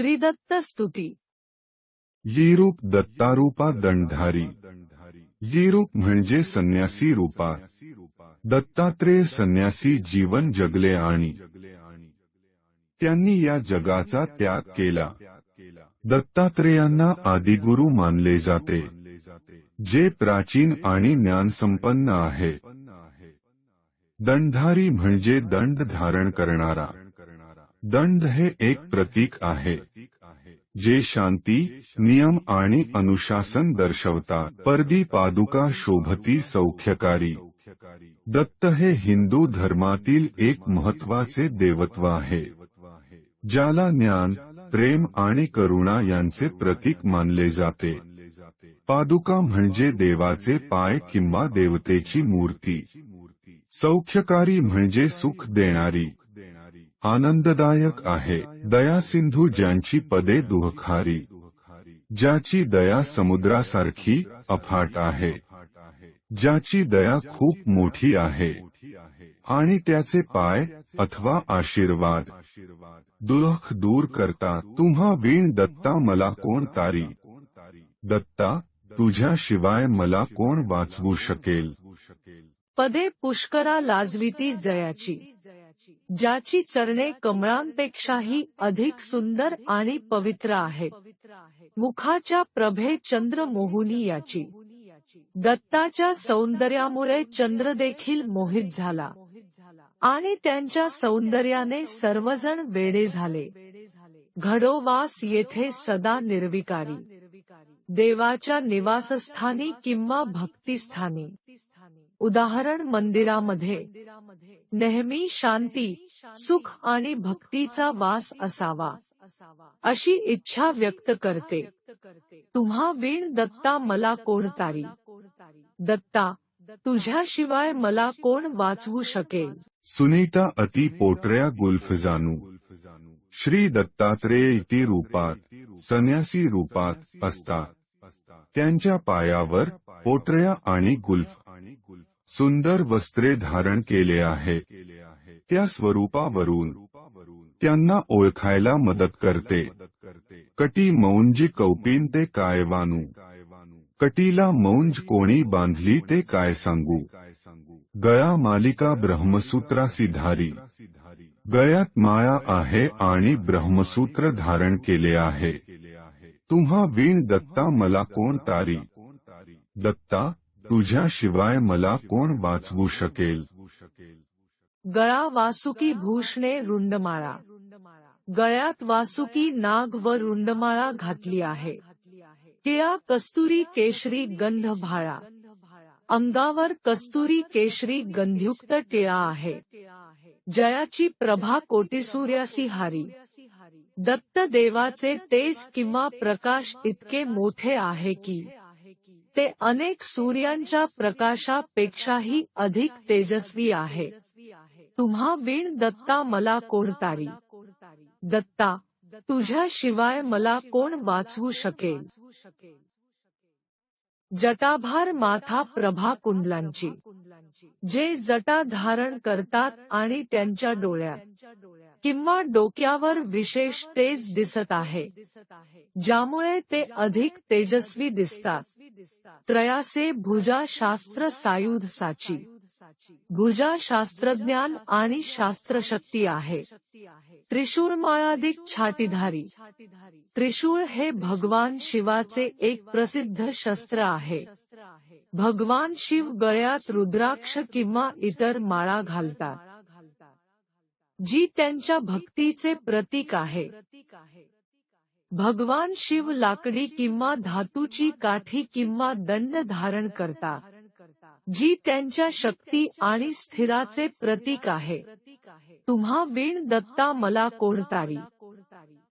श्रीदत्त स्तुती. येरूप दत्तारूपा दंडधारी येरूप म्हणजे संन्यासी रूपा. दत्तात्रेय संन्यासी जीवन जगले आणि त्यांनी या जगाचा त्याग केला. दत्तात्रेयांना आदिगुरु मानले जाते जे प्राचीन आणि ज्ञानसंपन्न आहे. दंडधारी म्हणजे दंड धारण करणारा. दंड हे एक प्रतीक आहे जे शांती नियम आणि अनुशासन दर्शवतात परदी पादुका शोभती सौख्यकारी. दत्त हे हिंदू धर्मातील एक महत्त्वाचे देवत्व आहे ज्याला ज्ञान प्रेम आणि करुणा यांचे प्रतीक मानले जाते. पादुका म्हणजे देवाचे पाय किंवा देवतेची मूर्ती. सौख्यकारी म्हणजे सुख देणारी. आनंददायक आहे. दया सिंधू ज्यांची पदे दुहखारी ज्याची दया समुद्रासारखी अफाट आहे ज्याची दया खूप मोठी आहे आणि त्याचे पाय अथवा आशीर्वाद. दुःख दूर करता तुम्हा वीण दत्ता मला कोण तारी? दत्ता तुझ्याशिवाय मला कोण वाचवू शकेल? पदे पुष्करा लाजविती जयाची. ज्याची चरणे कमळांपेक्षाही अधिक सुंदर आणि पवित्र आहेत. मुखाच्या प्रभे चंद्र मोहुनी याची. दत्ताच्या सौंदर्यामुळे चंद्र देखील मोहित झाला. आणि त्यांच्या सौंदर्याने सर्वजण वेडे झाले. घडोवास येथे सदा निर्विकारी. देवाच्या निवासस्थानी किंवा भक्तिस्थानी. उदाहरण मंदिरामध्ये. नेहमी शांती सुख आणि भक्तीचा वास असावा अशी इच्छा व्यक्त करते. तुम्हा वीण दत्ता मला कोणतारी? दत्ता तुझ्याशिवाय मला कोण वाचवू शकेल? सुनीता अति पोटऱ्या गुल्फजानू श्री दत्तात्रेय इति रूपात संन्यासी रूपात असतात. त्यांच्या पायावर पोटऱ्या आणि गुल्फ सुंदर वस्त्रे धारण केले आहे. त्या स्वरूपावरून त्यांना ओळखायला मदत करते. कटी मौंजी कौपीन ते काय वानू? कटीला मौंज कोणी बांधली ते काय सांगू? गया मालिका ब्रह्मसूत्रासी धारी गयात माया आहे आणि ब्रह्मसूत्र धारण केले आहे. तुम्हा वीण दत्ता मला कोण तारी? दत्ता तुझ्याशिवाय मला कोण वाचवू शकेल? गळा वासुकी भूषणे रुंडमाळा. गळ्यात वासुकी नाग व रुंडमाळा घातली आहे. टिळा कस्तुरी केशरी गंध भाळा. अंगावर कस्तुरी केशरी गंधयुक्त टिळा आहे. जयाची प्रभा कोटीसूर्यासी हारी. दत्त देवाचे तेज किंवा प्रकाश इतके मोठे आहे की ते अनेक सूर्यांच्या प्रकाशापेक्षाही अधिक तेजस्वी आहे. तुम्हा वीण दत्ता मला कोणतारी? दत्ता तुझ्याशिवाय मला कोण वाचवू शकेल? जटाभार माथा प्रभा कुंडलांची. जे जटा धारण करतात आणि त्यांच्या डोळ्यात. किंवा डोक्यावर विशेष तेज दिसत आहे, ज्यामुळे ते अधिक तेजस्वी दिसतात. त्रयासे भुजा शास्त्र सायुध साची भुजा शास्त्रज्ञान आणि शास्त्रशक्ती आहे. त्रिशूळमाळाधिक छाटीधारी त्रिशूळ हे भगवान शिवाचे एक प्रसिद्ध शस्त्र आहे. भगवान शिव गळ्यात रुद्राक्ष किंवा इतर माळा घालतात. जी त्यांच्या भक्तीचे प्रतीक आहे. भगवान शिव लाकडी किंवा धातूची काठी किंवा दंड धारण करता जी त्यांच्या शक्ती आणि स्थिराचे प्रतीक आहे. तुम्हा वीण दत्ता मला कोणतारी?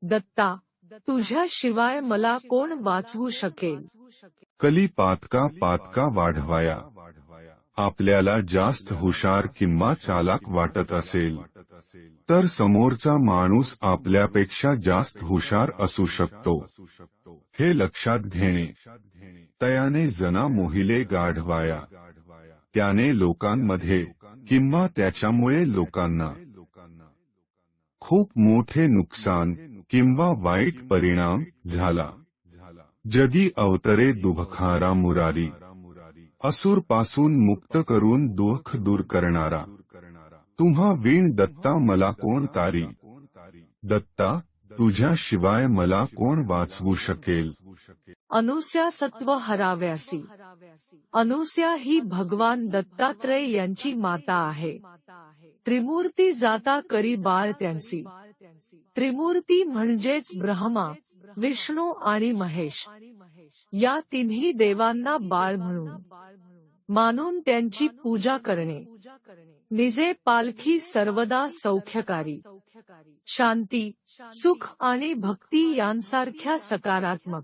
दत्ता तुझ्याशिवाय मला कोण वाचवू शकेल? कली पातका पातका वाढवाया. आपल्याला जास्त हुशार किंवा चालाक वाटत असेल. तर समोरचा माणूस आपल्यापेक्षा जास्त हुशार असू शकतो. हे लक्षात घेणे. तयाने जना मोहिले गाढवाया. त्याने लोकांमध्ये किंवा त्याच्यामुळे लोकांना खूप मोठे नुकसान किंवा वाईट परिणाम झाला. जगी अवतरे दुभखारा मुरारी. असुरपासून मुक्त करून दुःख दूर करणारा. तुम्हा वीण दत्ता मला कोण तारी? दत्ता तुझ्या शिवाय मला कोण वाचवू शकेल? अनुस्या सत्व हराव्यासी. अनुस्या ही भगवान दत्तात्रय यांची माता आहे. त्रिमूर्ती जाता करी बाळ त्यांची त्रिमूर्ती म्हणजेच ब्रह्मा विष्णू आणि महेश. या तिन्ही देवांना बाळ म्हणून. मानून त्यांची पूजा करणे. निजे पालखी सर्वदा सौख्यकारी. शांती सुख आणि भक्ती यांसारख्या सकारात्मक.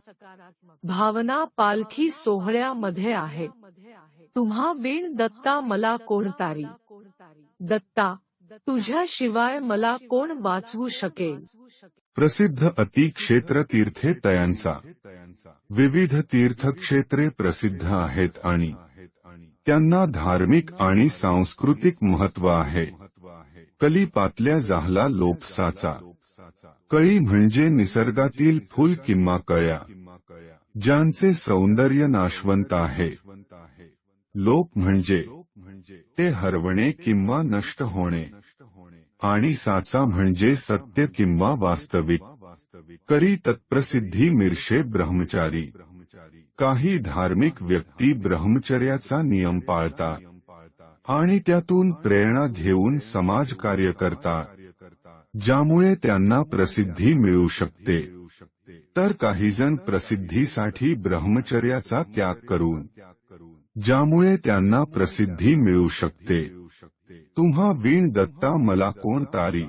भावना पालखी सोहळ्यामध्ये आहे. तुम्हा वीण दत्ता मला कोण तारी दत्ता तुझ्याशिवाय मला कोण वाचवू शकेल? प्रसिद्ध अति क्षेत्र तीर्थे तयांचा. विविध तीर्थक्षेत्रे प्रसिद्ध आहेत आणि त्यांना धार्मिक आणि सांस्कृतिक महत्व आहे. कलिपातल्या जाहला लोपसाचा. कळी म्हणजे निसर्गातील फुल किंवा कळ्या, ज्यांचे सौंदर्य नाशवंत आहे. लोप म्हणजे ते हरवणे किंवा नष्ट होणे, आणि साचा म्हणजे सत्य किंवा वास्तविक. करी तत्प्रसिद्धी मिरशे ब्रह्मचारी. काही धार्मिक व्यक्ती ब्रह्मचर्याचा नियम पाळतात आणि त्यातून प्रेरणा घेऊन समाज कार्य करतात ज्यामुळे त्यांना प्रसिद्धी मिळू शकते. तर काहीजण प्रसिद्धीसाठी ब्रह्मचर्याचा त्याग करून ज्यामुळे त्यांना प्रसिद्धी मिळू शकते. तुम्हा वीण दत्ता मला कोण तारी?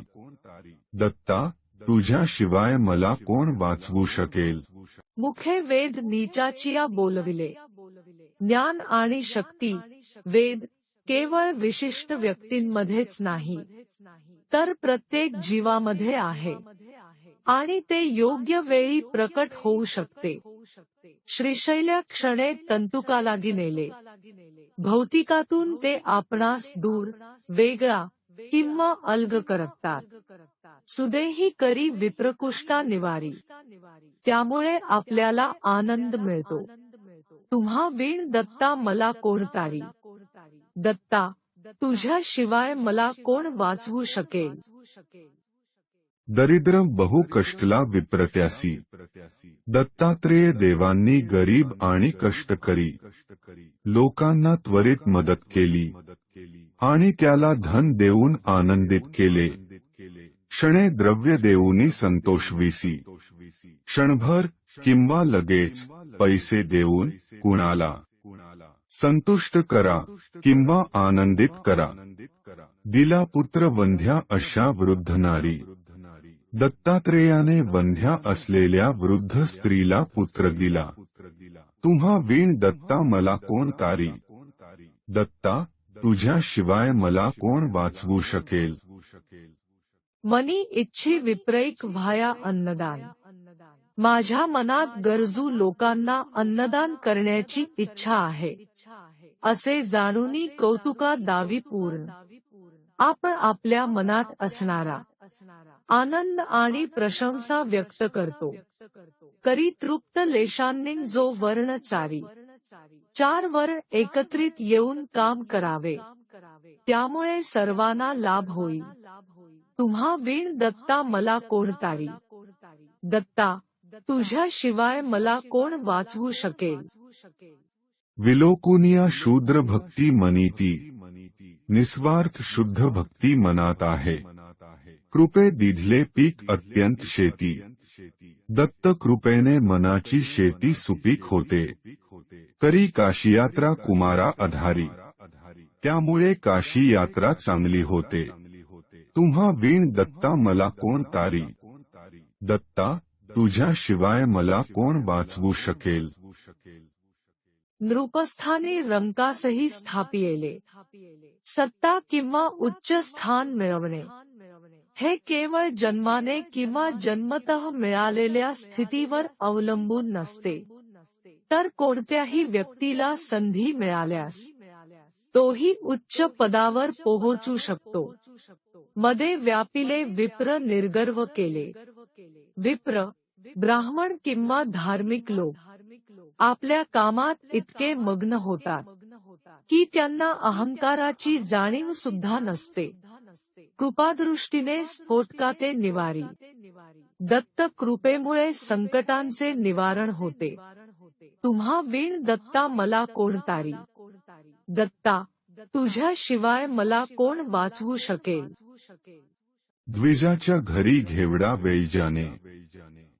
दत्ता तुझ्याशिवाय मला कोण वाचवू शकेल? मुखे वेद नीचाचिया बोलविले. ज्ञान आणि शक्ती वेद केवळ विशिष्ट व्यक्तींमध्येच नाही तर प्रत्येक जीवामध्ये आहे. आणि ते योग्य वेळी प्रकट होऊ शकते. श्रीशैल्या क्षणे तंतुकालागी नेले. भौतिकातून ते आपणास दूर वेगळा किंवा अलग करतात. सुदेही करी विप्रकुष्टा निवारी. त्यामुळे आपल्याला आनंद मिळतो. तुम्हा वीण दत्ता मला कोण तारी दत्ता तुझ्याशिवाय मला कोण वाचवू शकेल? दरिद्र बहु कष्टला विप्रत्यासी. दत्तात्रेय देवांनी गरीब आणि कष्टकरी लोकांना त्वरित मदत केली. आणि त्याला धन देऊन आनंदित केले. क्षणे द्रव्य देऊनी संतोषविसी. क्षणभर किंवा लगेच पैसे देऊन कुणाला? संतुष्ट करा किंवा आनंदित करा. दिला पुत्र वंध्या अशा वृद्ध नारी. दत्तात्रेयाने वंध्या असलेल्या वृद्ध स्त्रीला पुत्र दिला. तुम्हा वीण दत्ता मला कोण तारी? दत्ता तुझ्याशिवाय मला कोण वाचवू शकेल? मनी इच्छे विप्रयिक व्हाया अन्नदान. माझ्या मनात गरजू लोकांना अन्नदान करण्याची इच्छा आहे. असे जाणूनी कौतुका दावी पूर्ण. आपण आपल्या मनात असणारा आनंद आणि प्रशंसा व्यक्त करतो. करी तृप्त लेशांनी जो वर्ण चारी चार वर एकत्रित येऊन काम करावे. त्यामुळे सर्वांना लाभ होईल. तुम्हा वीण दत्ता मला कोण तारी दत्ता तुझ्याशिवाय मला कोण वाचवू शकेल? विलोकुनिया शूद्र भक्ती मनीती. निस्वार्थ शुद्ध भक्ती मनात आहे. कृपे दिधले पीक अत्यंत शेती. दत्त कृपेने मनाची शेती सुपीक होते. करी काशी यात्रा कुमारा आधारी त्यामुळे काशी यात्रा चांगली होते. तुम्हा वीण दत्ता मला कोण तारी? दत्ता तुझ्या शिवाय मला कोण वाचवू शकेल? नृपस्थाने रंकासही स्थापियेले सत्ता किंवा उच्च स्थान मिळवणे. हे केवळ जन्माने किंवा जन्मतः मिळालेल्या स्थितीवर अवलंबून नसते. तर कोणत्याही व्यक्तीला संधी मिळाल्यास तोही उच्च पदावर पोहोचू शकतो. मध्ये व्यापिले विप्र निर्गर्व केले. विप्र ब्राह्मण किंवा धार्मिक लोक आपल्या कामात इतके मग्न होतात की त्यांना अहंकाराची जाणीव सुद्धा नसते. कृपादृष्टीने स्फोटकाते निवारी दत्त कृपेमुळे संकटांचे निवारण होते. तुम्हा वीण दत्ता मला कोण तारी दत्ता तुझ्याशिवाय मला कोण वाचवू शकेल? द्विजाच्या घरी घेवडा वैजाने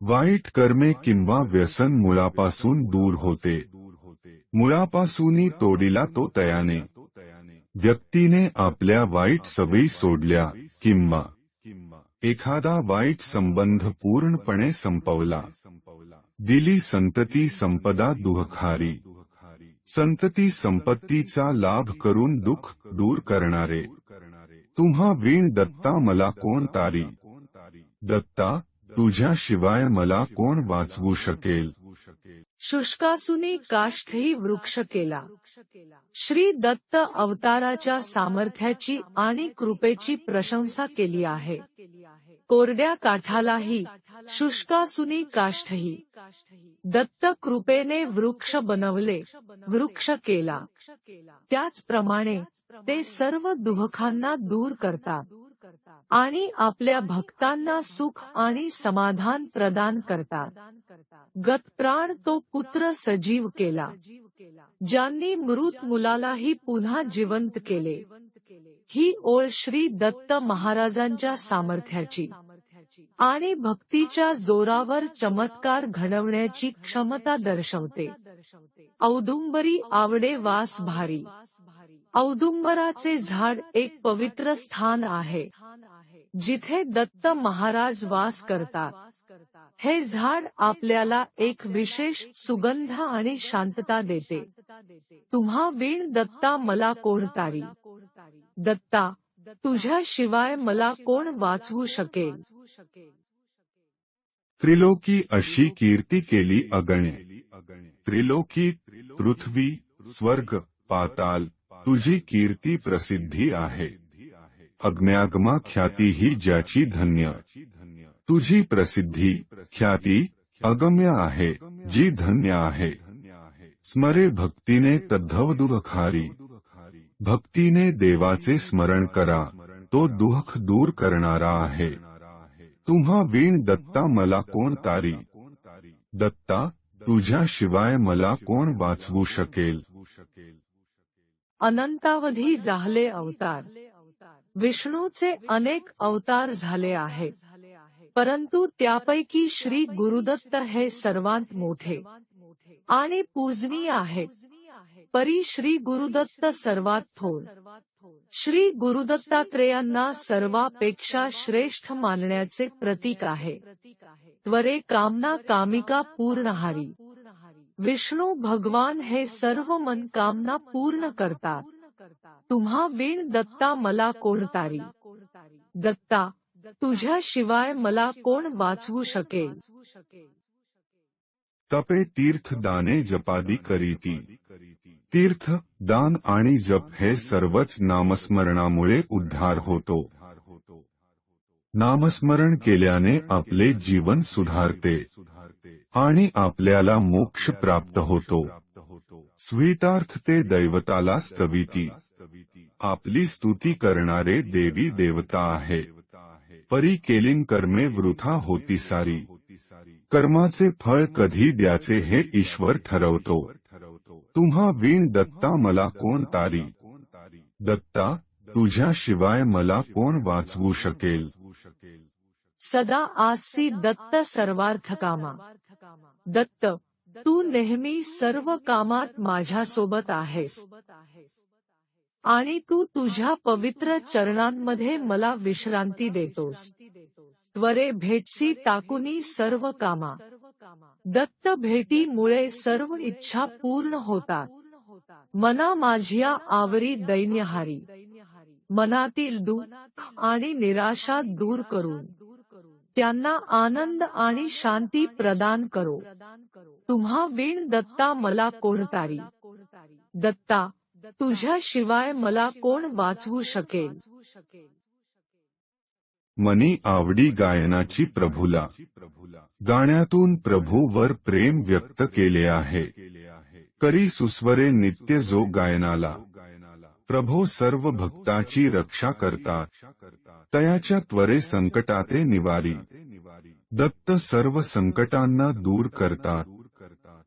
वाईट कर्मे किंवा व्यसन मुळापासून दूर होते. मुळापासूनही तोडीला तो तयाने. व्यक्तीने आपल्या वाईट सवयी सोडल्या किंवा एखादा वाईट संबंध पूर्णपणे संपवला. दिली संतती संपदा दुहखारी संतती संपत्तीचा लाभ करून दुःख दूर करणारे. तुम्हा वीण दत्ता मला कोण तारी? दत्ता तुझ्याशिवाय मला कोण वाचवू शकेल? शुष्कासुनी काष्ठही वृक्ष केला. श्री दत्त अवताराच्या सामर्थ्याची आणि कृपेची प्रशंसा केली आहे. कोरड्या काठालाही शुष्कासुनी काष्ठही. दत्त कृपेने वृक्ष बनवले वृक्ष केला. त्याचप्रमाणे ते सर्व दुःखांना दूर करतात आणि आपल्या भक्तांना सुख आणि समाधान प्रदान करतात. गतप्राण तो पुत्र सजीव केला ज्यांनी मृत मुलालाही पुन्हा जिवंत केले. ही ओळ श्री दत्त महाराजांच्या सामर्थ्याची. आणि भक्तीच्या जोरावर चमत्कार घडवण्याची क्षमता दर्शवते. औदुंबरी आवडे वास भारी. औदुंबराचे झाड एक पवित्र स्थान आहे. जिथे दत्त महाराज वास करतात. हे झाड आपल्याला एक विशेष सुगंध आणि शांतता देते. तुम्हा वीण दत्ता मला कोणतारी? दत्ता, तुझ्याशिवाय मला कोण वाचवू शकेल? त्रिलोकी अशी कीर्ती केली अगणे. त्रिलोकी, पृथ्वी, स्वर्ग, पाताल, तुझी कीर्ती प्रसिद्धी आहे. अग्न्यागमा ख्याती ही ज्याची धन्य. तुझी प्रसिद्धी, ख्याती, अगम्य आहे, जी धन्य आहे. स्मरे भक्तीने तद्धव दुःखारी भक्तीने देवाचे स्मरण करा. तो दुःख दूर करणारा आहे. तुम्हा वीण दत्ता मला कोण तारी? दत्ता तुझ्या शिवाय मला कोण वाचवू शकेल? अनंतावधी झाले अवतार. विष्णूचे अनेक अवतार झाले आहेत. परंतु त्यापैकी श्री गुरुदत्त हे सर्वात मोठे आणि पूजनीय आहेत. परी श्री गुरुदत्त सर्वात थोर. श्री गुरुदत्तात्रेयांना सर्वापेक्षा श्रेष्ठ मानण्याचे प्रतीक आहे. त्वरे कामना कामिका पूर्णहारी. विष्णू भगवान हे सर्व मन कामना पूर्ण करतात. तुम्हा वीण दत्ता मला कोण तारी दत्ता तुझ्याशिवाय मला कोण वाचवू शकेल? तपे तीर्थ दाने जपादी करीती. तीर्थ, दान आणि जप हे सर्वच नामस्मरणामुळे उद्धार होतो. नामस्मरण केल्याने आपले जीवन सुधारते आणि आपल्याला मोक्ष प्राप्त होतो. स्वीतार्थ ते दैवताला स्तविती. आपली स्तुती करणारे देवी देवता आहे. परी केलीन कर्मे वृथा होती सारी. कर्माचे फळ कधी द्याचे हे ईश्वर ठरवतो. तुम्हा वीण दत्ता मला कोण तारी? दत्ता तुझ्याशिवाय मला कोण वाचवू शकेल? सदा आसी दत्त सर्वार्थ कामा दत्त, तू नेहमी सर्व कामात माझ्यासोबत आहेस. आणि तू तुझ्या पवित्र चरणांमध्ये मला विश्रांती देतोस. त्वरे भेटसी टाकुनी सर्व कामा। दत्त भेटीमुळे सर्व इच्छा पूर्ण होतात. मना माझ्या आवरी दैन्यहारी. मनातील दुःख आणि निराशा दूर करून. त्यांना आनंद आणि शांती प्रदान करो. तुम्हा वीण दत्ता मला कोणतारी? दत्ता तुझ्याशिवाय मला कोण वाचवू शकेल? मनी आवडी गायनाची प्रभूला. गाण्यातून प्रभूवर प्रेम व्यक्त केले आहे. करी सुस्वरे नित्य जो गायनाला. प्रभो सर्व भक्ताची रक्षा करता. तयाच्या त्वरे संकटाते निवारी. दत्त सर्व संकटांना दूर करता.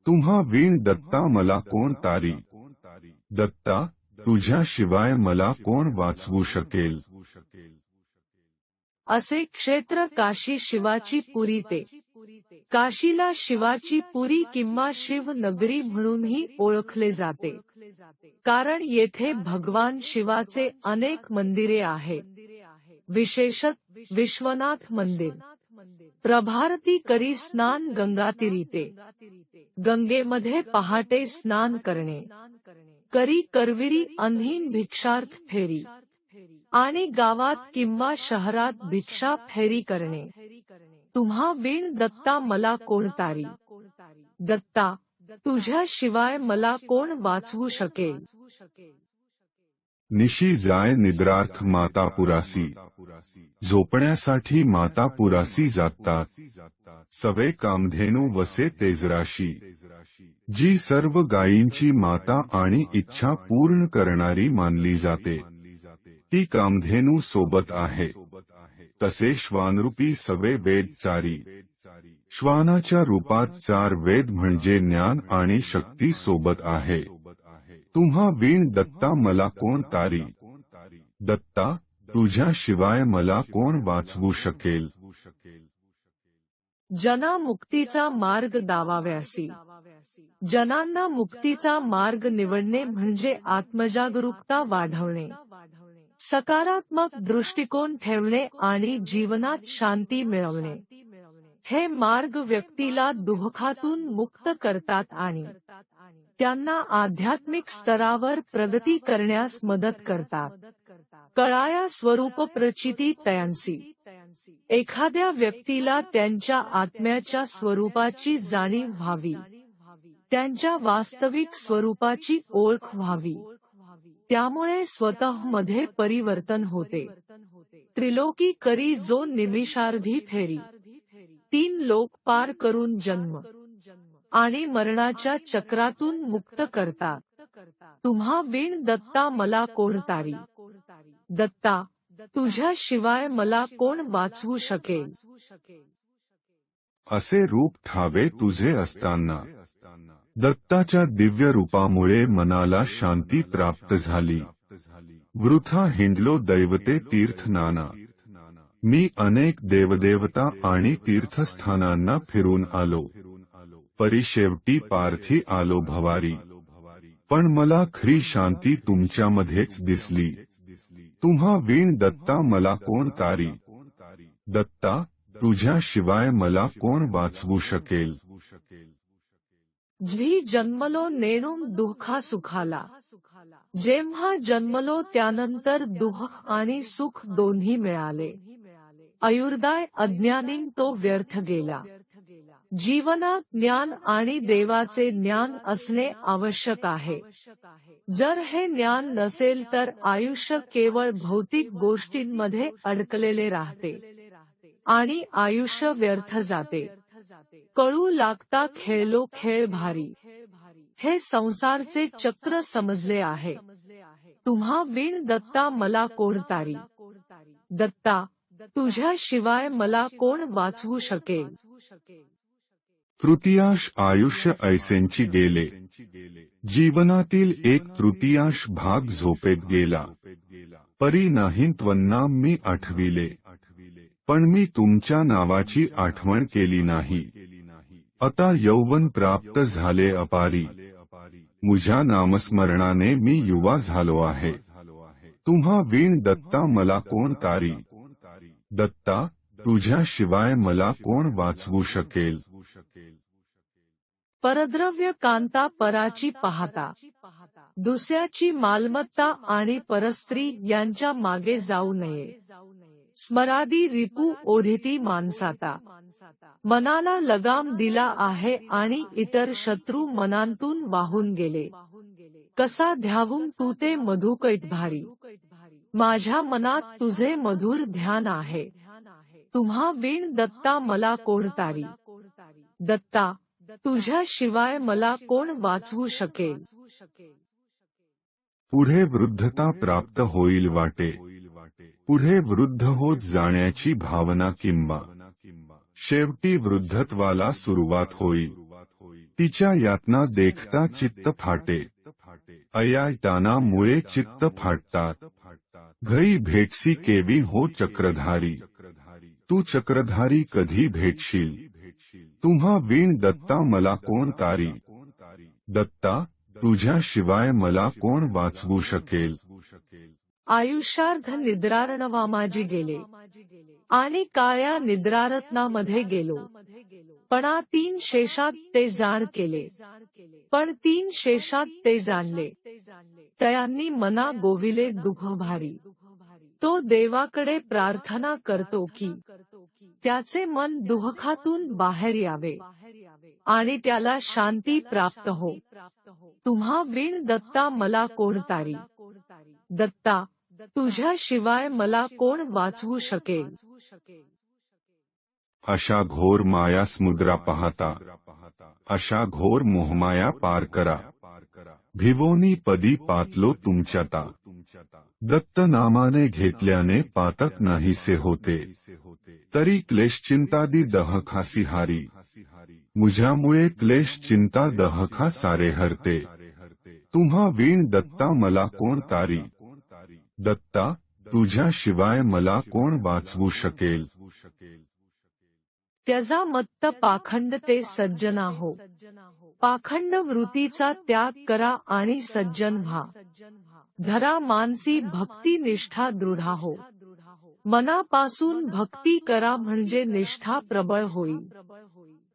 तुम्हा वीण दत्ता मला कोण तारी? दत्ता तुझ्या शिवाय मला कोण वाचवू शकेल? असे क्षेत्र काशी शिवाची पुरी ते. काशीला शिवाची पुरी किंवा शिव नगरी म्हणूनही ओळखले जाते. कारण येथे भगवान शिवाचे अनेक मंदिरे आहेत विशेषत विश्वनाथ मंदिर. प्रभारती करी स्नान गंगातीरीते. गंगेमध्ये पहाटे स्नान करणे. करी करविरी अंधीन भिक्षार्थ फेरी. आणि गावात किंवा शहरात भिक्षा फेरी करणे. तुम्हा वीण दत्ता मला कोणतारी? दत्ता तुझ्या शिवाय मला कोण वाचवू शकेल? निशी जाय निद्रार्थ मातापुरासी झोपण्यासाठी मातापुरासी जातात. सवे कामधेनू वसे तेजराशी. जी सर्व गायींची माता आणि इच्छा पूर्ण करणारी मानली जाते. ती कामधेनू सोबत आहे. तसे श्वानरूपी सवे वेद चारी. श्वानाच्या रूपात चार वेद म्हणजे ज्ञान आणि शक्ती सोबत आहे. तुम्हा वीण दत्ता मला कोण तारी? दत्ता तुझ्या शिवाय मला कोण वाचवू शकेल? जना मुक्तीचा मार्ग दावाव्यासी जनांना मुक्तीचा मार्ग निवडणे म्हणजे आत्मजागरूकता वाढवणे. सकारात्मक दृष्टिकोन ठेवणे आणि जीवनात शांती मिळवणे. हे मार्ग व्यक्तीला दुःखातून मुक्त करतात आणि त्यांना आध्यात्मिक स्तरावर प्रगती करण्यास मदत करतात. कळाया स्वरूप प्रचिती तयांसी. एखाद्या व्यक्तीला त्यांच्या आत्म्याच्या स्वरूपाची जाणीव व्हावी. त्यांच्या वास्तविक स्वरूपाची ओळख व्हावी. त्यामुळे स्वतःमध्ये परिवर्तन होते. त्रिलोकी करी जो निमिषार्धी फेरी. तीन लोक पार करून जन्म. आणि मरणाच्या चक्रातून मुक्त करतात. तुम्हा वीण दत्ता मला कोणतारी? दत्ता तुझ्या शिवाय मला कोण वाचवू शकेल? असे रूप ठावे तुझे असताना. दत्ताच्या दिव्य रूपामुळे मनाला शांती प्राप्त झाली. वृथा हिंडलो दैवते तीर्थ नाना. मी अनेक देवदेवता आणि तीर्थस्थानांना फिरून आलो. परिशेवटी पार्थी आलो भवारी. पण मला खरी शांती तुमच्यामध्येच दिसली. तुम्हा वीण दत्ता मला कोण तारी? दत्ता तुझ्या शिवाय मला कोण वाचवू शकेल? जी जन्मलो नेणून दुःखा सुखाला जेव्हा जन्मलो त्यानंतर दुःख आणि सुख दोन्ही मिळाले आयुर्दाय अज्ञानी तो व्यर्थ गेला जीवनात ज्ञान आणि देवाचे ज्ञान असणे आवश्यक आहे जर हे ज्ञान नसेल तर आयुष्य केवळ भौतिक गोष्टींमध्ये अडकलेले राहते आणि आयुष्य व्यर्थ जाते कळू लागता खेळलो खेळ भारी. हे संसारचे चक्र समजले आहे. तुम्हा वीण दत्ता मला कोणतारी? दत्ता तुझ्या शिवाय मला कोण वाचवू शकेल? तृतीयांश आयुष्य ऐसेंची गेले. जीवनातील एक तृतीयांश भाग झोपेत गेला. परी नाही त्वन्ना मी आठविले. पण मी तुमच्या नावाची आठवण केली नाही. आता यौवन प्राप्त झाले अपारी. मुझ्या नामस्मरणाने मी युवा झालो आहे. तुम्हा वीण दत्ता मला कोण तारी दत्ता तुझ्या शिवाय मला कोण वाचवू शकेल? परद्रव्य कांता पराची पाहता. दुसऱ्याची मालमत्ता आणि परस्त्री यांच्या मागे जाऊ नये. स्मरादी रिपू ओढिती माणसाता मनाला लगाम दिला आहे आणि इतर शत्रू मनांतून वाहून गेले. कसा ध्यावून तू ते मधुकैट भारी. माझ्या मनात तुझे मधुर ध्यान आहे. तुम्हा वीण दत्ता मला कोण तारी दत्ता तुझ्याशिवाय मला कोण वाचवू शकेल? पुढे वृद्धता प्राप्त होईल वाटे. पुढे वृद्ध होत जाण्याची भावना किंवा शेवटी वृद्धत्वाला सुरुवात होईल तिच्या यातना देखता चित्त फाटे. अयायतानामुळे चित्त फाटतात. घई भेटसी केवी हो चक्रधारी. तू चक्रधारी कधी भेटशील? तुम्हा वीण दत्ता मला कोण तारी? दत्ता तुझ्याशिवाय मला कोण वाचवू शकेल? आयुष्यार्ध निद्रारणवामाजी गेले. आणि काळ्या निद्रारत्नामध्ये गेलो. पणा तीन शेषात ते जाण केले. पण तीन शेषात ते जाणले. तयांनी मना गोविले दुःख भारी तो देवाकडे प्रार्थना करतो की त्याचे मन दुःखातून बाहेर यावे. आणि त्याला शांती प्राप्त हो. तुम्हा वीण दत्ता मला कोण तारी दत्ता तुझ्याशिवाय मला कोण वाचवू शकेल? अशा घोर माया समुद्रा पाहता अशा घोर मोहमाया पार करा. भिवोनी पदी पातलो तुमच्याता. दत्त नामाने घेतल्याने पातक नाहीसे होते. तरी क्लेश चिंतादी दहखासी हारी. मुझ्यामुळे क्लेश चिंता दहखा सारे हरते. तुम्हा वीण दत्ता मला कोण तारी? दत्ता तुझ्याशिवाय मला कोण वाचवू शकेल? त्याचा मत्त पाखंड ते सज्जना हो पाखंड वृत्तीचा त्याग करा आणि सज्जन व्हा. धरा मानसी भक्ती निष्ठा दृढा हो मनापासून भक्ती करा म्हणजे निष्ठा प्रबळ होईल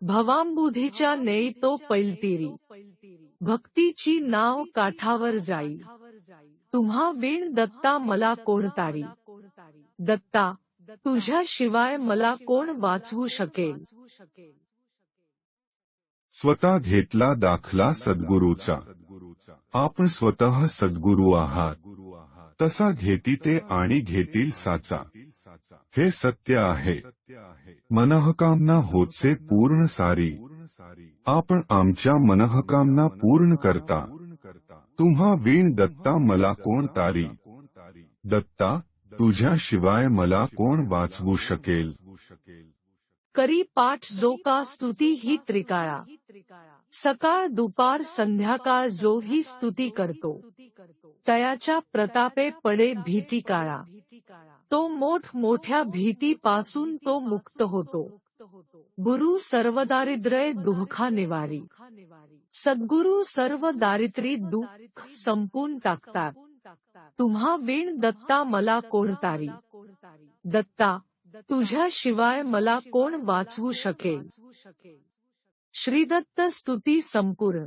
भवांबुधीच्या नेई तो पैलतीरी. भक्तीची नाव काठावर जाई. तुम्हा वीण दत्ता मला कोण तारी? दत्ता तुझ्याशिवाय मला कोण वाचवू शकेल? स्वतः घेतला दाखला सद्गुरूचा. आपण स्वतः सद्गुरू आहात. तसा घेती ते आणि घेतील साचा. हे सत्य आहे. मनहकामना होतसे पूर्ण सारी. आपण आमच्या मनहकामना पूर्ण करता. तुम्हा वीण दत्ता मला कोण तारी? दत्ता तुझ्याशिवाय मला कोण वाचवू शकेल? करी पाठ जो का स्तुती ही त्रिकाळा. सकाळ दुपार संध्याकाळ जो ही स्तुती करतो. तयाच्या प्रतापे पडे भीती काळा. तो मोठ मोठ्या भीतीपासून तो मुक्त होतो. गुरु सर्वदारिद्र्य दुःखा निवारी सद्गुरु सर्व दारिद्री दुःख संपून टाकतात. तुम्हा वीण दत्ता मला कोण तारी दत्ता तुझ्याशिवाय मला कोण वाचवू शकेल? श्रीदत्त स्तुती संपूर्ण.